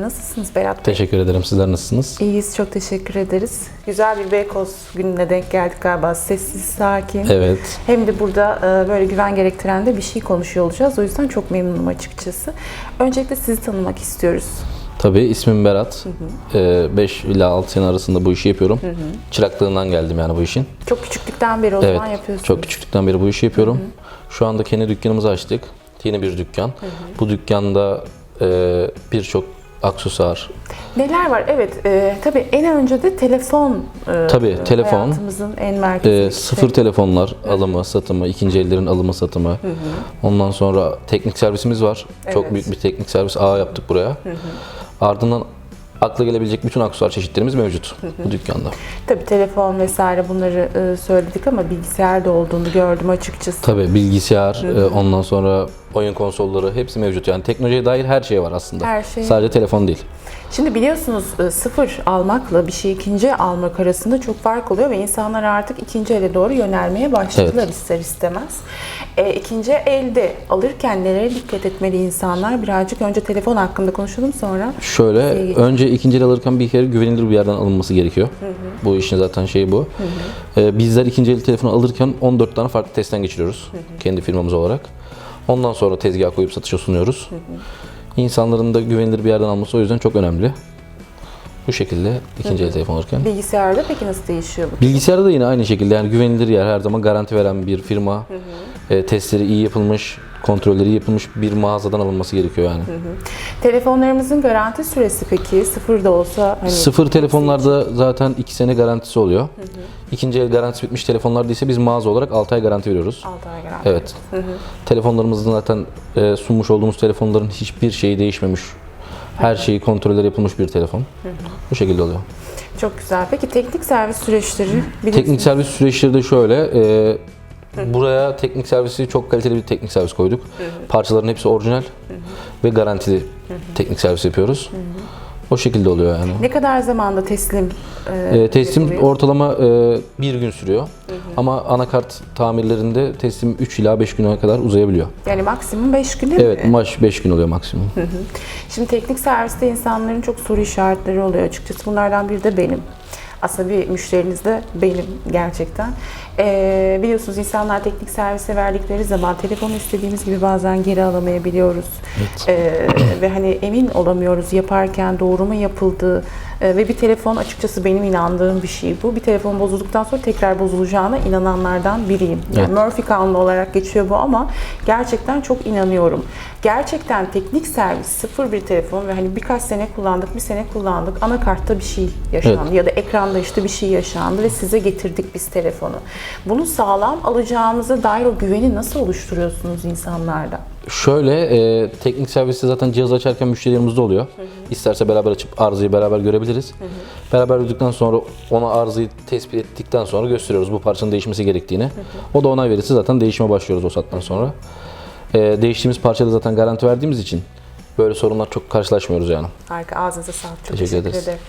Nasılsınız Berat Bey? Teşekkür ederim. Sizler nasılsınız? İyiyiz, çok teşekkür ederiz. Güzel bir Beykoz gününe denk geldik galiba. Sessiz, sakin. Evet. Hem de burada e, böyle güven gerektiren de bir şey konuşuyor olacağız. O yüzden çok memnunum açıkçası. Öncelikle sizi tanımak istiyoruz. Tabii ismim Berat. 5 ila 6 sene arasında bu işi yapıyorum. Çıraklığından geldim yani bu işin. Çok küçüklükten beri o evet. zaman yapıyorsunuz. Çok küçüklükten beri bu işi yapıyorum. Şu anda kendi dükkanımızı açtık. Yeni bir dükkan. Bu dükkanda e, birçok aksesuar, Neler var? Evet, e, tabii en önce de telefon. e, Tabii, telefon. Hayatımızın en merkezi. e, sıfır telefonlar alımı, satımı, ikinci ellerin alımı, satımı. Ondan sonra teknik servisimiz var. Çok Evet. büyük bir teknik servis ağı yaptık buraya. Ardından akla gelebilecek bütün aksesuar çeşitlerimiz mevcut bu dükkanda. Tabii telefon vesaire bunları e, söyledik ama bilgisayar da olduğunu gördüm açıkçası. Tabii bilgisayar, e, ondan sonra oyun konsolları hepsi mevcut. Yani teknolojiye dair her şey var aslında. Her şey. Sadece telefon değil. Şimdi biliyorsunuz e, sıfır almakla bir şey ikinci almak arasında çok fark oluyor ve insanlar artık ikinci ele doğru yönelmeye başladılar Evet. ister istemez. E, ikinci elde alırken nelere dikkat etmeli insanlar? Birazcık önce telefon hakkında konuşalım sonra. Şöyle Şey- önce ikinci el alırken bir kere güvenilir bir yerden alınması gerekiyor. Bu işin zaten şeyi bu. E, bizler ikinci el telefonu alırken 14 tane farklı testten geçiriyoruz. Kendi firmamız olarak. Ondan sonra tezgaha koyup satışa sunuyoruz. İnsanların da güvenilir bir yerden alması o yüzden çok önemli. Bu şekilde ikinci el telefon alırken. Bilgisayarda peki nasıl değişiyor bu? Bilgisayarda da yine aynı şekilde yani güvenilir yer her zaman garanti veren bir firma. E, testleri iyi yapılmış, kontrolleri yapılmış bir mağazadan alınması gerekiyor yani. Telefonlarımızın garanti süresi peki sıfır da olsa hani Sıfır telefonlarda zaten 2 sene garantisi oluyor. İkinci el garantisi bitmiş telefonlarda ise biz mağaza olarak 6 ay garanti veriyoruz. 6 ay garanti. Evet. Telefonlarımızda zaten e, sunmuş olduğumuz telefonların hiçbir şeyi değişmemiş. Her şeyi kontrolleri yapılmış bir telefon. Bu şekilde oluyor. Çok güzel. Peki teknik servis süreçleri. Teknik servis süreçleri de şöyle. e, buraya teknik servisi çok kaliteli bir teknik servis koyduk. Parçaların hepsi orijinal ve garantili teknik servis yapıyoruz. O şekilde oluyor yani. Ne kadar zamanda teslim e, E, teslim yapılıyor? ortalama e, bir gün sürüyor. Ama anakart tamirlerinde teslim 3 ila 5 güne kadar uzayabiliyor. Yani maksimum 5 gün değil Evet, mi? maç 5 gün oluyor maksimum. Şimdi teknik serviste insanların çok soru işaretleri oluyor açıkçası. Bunlardan biri de benim. Aslında bir müşteriniz de benim gerçekten. Ee, biliyorsunuz insanlar teknik servise verdikleri zaman telefonu istediğimiz gibi bazen geri alamayabiliyoruz. Ee, ve hani emin olamıyoruz yaparken doğru mu yapıldığı ve bir telefon açıkçası benim inandığım bir şey bu. Bir telefon bozulduktan sonra tekrar bozulacağına inananlardan biriyim. Yani Evet. Murphy kanunu olarak geçiyor bu ama gerçekten çok inanıyorum. Gerçekten teknik servis sıfır bir telefon ve hani birkaç sene kullandık, bir sene kullandık. Anakartta bir şey yaşandı Evet. ya da ekranda işte bir şey yaşandı ve size getirdik biz telefonu. Bunu sağlam alacağımıza dair o güveni nasıl oluşturuyorsunuz insanlarda? Şöyle, e, teknik serviste zaten cihaz açarken müşterilerimizde oluyor. İsterse beraber açıp arızayı beraber görebiliriz. Beraber gördükten sonra ona arızayı tespit ettikten sonra gösteriyoruz bu parçanın değişmesi gerektiğini. O da onay verirse zaten değişime başlıyoruz o saatten sonra. E, değiştiğimiz parçada zaten garanti verdiğimiz için böyle sorunlar çok karşılaşmıyoruz yani. Harika, ağzınıza sağlık. Çok Teşekkür teşekkür, ederiz. ederim.